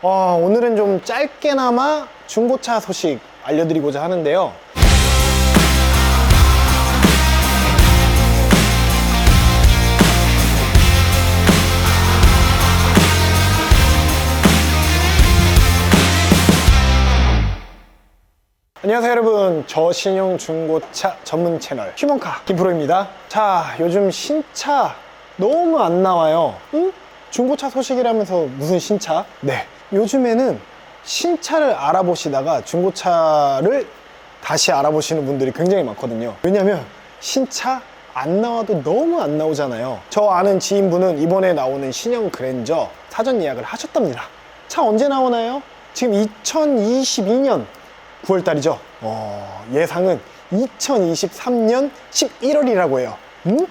어, 오늘은 좀 짧게나마 중고차 소식 알려드리고자 하는데요. 안녕하세요 여러분 저신용 중고차 전문 채널 휴먼카 김프로입니다 자 요즘 신차 너무 안 나와요 응? 중고차 소식이라면서 무슨 신차? 네 요즘에는 신차를 알아보시다가 중고차를 다시 알아보시는 분들이 굉장히 많거든요 왜냐면 신차 안 나와도 너무 안 나오잖아요 저 아는 지인분은 이번에 나오는 신형 그랜저 사전 예약을 하셨답니다 차 언제 나오나요? 지금 2022년 9월달이죠. 예상은 2023년 11월이라고 해요. 음?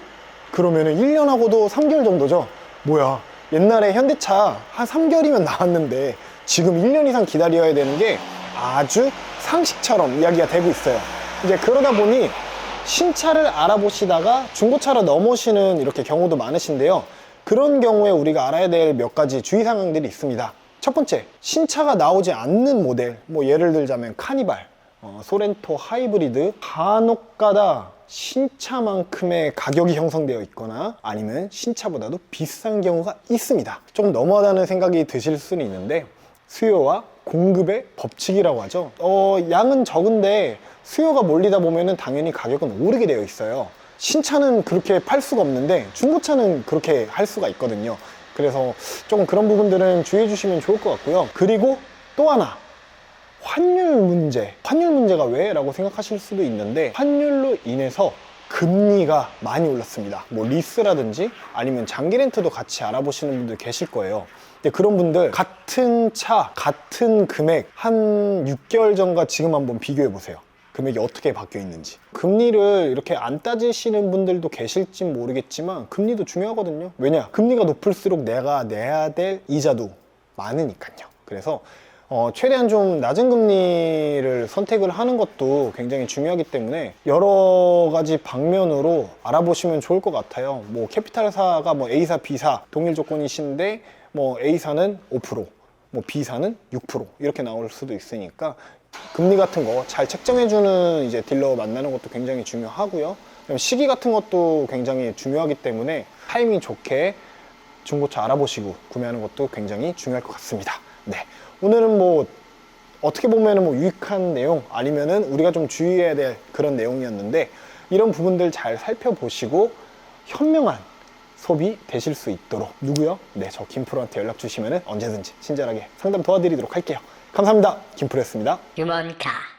그러면은 1년하고도 3개월 정도죠. 뭐야? 옛날에 현대차 한 3개월이면 나왔는데 지금 1년 이상 기다려야 되는 게 아주 상식처럼 이야기가 되고 있어요. 이제 그러다 보니 신차를 알아보시다가 중고차로 넘어오시는 이렇게 경우도 많으신데요. 그런 경우에 우리가 알아야 될 몇 가지 주의사항들이 있습니다. 첫 번째, 신차가 나오지 않는 모델, 뭐 예를 들자면 카니발, 어, 소렌토 하이브리드, 간혹가다 신차만큼의 가격이 형성되어 있거나 아니면 신차보다도 비싼 경우가 있습니다. 조금 너무하다는 생각이 드실 수는 있는데 수요와 공급의 법칙이라고 하죠. 어, 양은 적은데 수요가 몰리다 보면은 당연히 가격은 오르게 되어 있어요. 신차는 그렇게 팔 수가 없는데 중고차는 그렇게 할 수가 있거든요. 그래서 조금 그런 부분들은 주의해 주시면 좋을 것 같고요. 그리고 또 하나. 환율 문제. 환율 문제가 왜? 라고 생각하실 수도 있는데 환율로 인해서 금리가 많이 올랐습니다. 뭐 리스라든지 아니면 장기 렌트도 같이 알아보시는 분들 계실 거예요. 근데 그런 분들 같은 차, 같은 금액 한 6개월 전과 지금 한번 비교해 보세요. 금액이 어떻게 바뀌어 있는지. 금리를 이렇게 안 따지시는 분들도 계실지 모르겠지만 금리도 중요하거든요. 왜냐? 금리가 높을수록 내가 내야 될 이자도 많으니까요. 그래서 어, 최대한 좀 낮은 금리를 선택을 하는 것도 굉장히 중요하기 때문에 여러 가지 방면으로 알아보시면 좋을 것 같아요. 뭐 캐피탈사가 뭐 A사, B사 동일 조건이신데 뭐 A사는 5%, 뭐 B사는 6% 이렇게 나올 수도 있으니까 금리 같은 거 잘 책정해주는 이제 딜러 만나는 것도 굉장히 중요하고요. 시기 같은 것도 굉장히 중요하기 때문에 타이밍 좋게 중고차 알아보시고 구매하는 것도 굉장히 중요할 것 같습니다. 네. 오늘은 뭐 어떻게 보면은 뭐 유익한 내용 아니면은 우리가 좀 주의해야 될 그런 내용이었는데 이런 부분들 잘 살펴보시고 현명한 소비 되실 수 있도록 누구요? 네, 저 김프로한테 연락 주시면은 언제든지 친절하게 상담 도와드리도록 할게요. 감사합니다. 김프로였습니다. 유먼카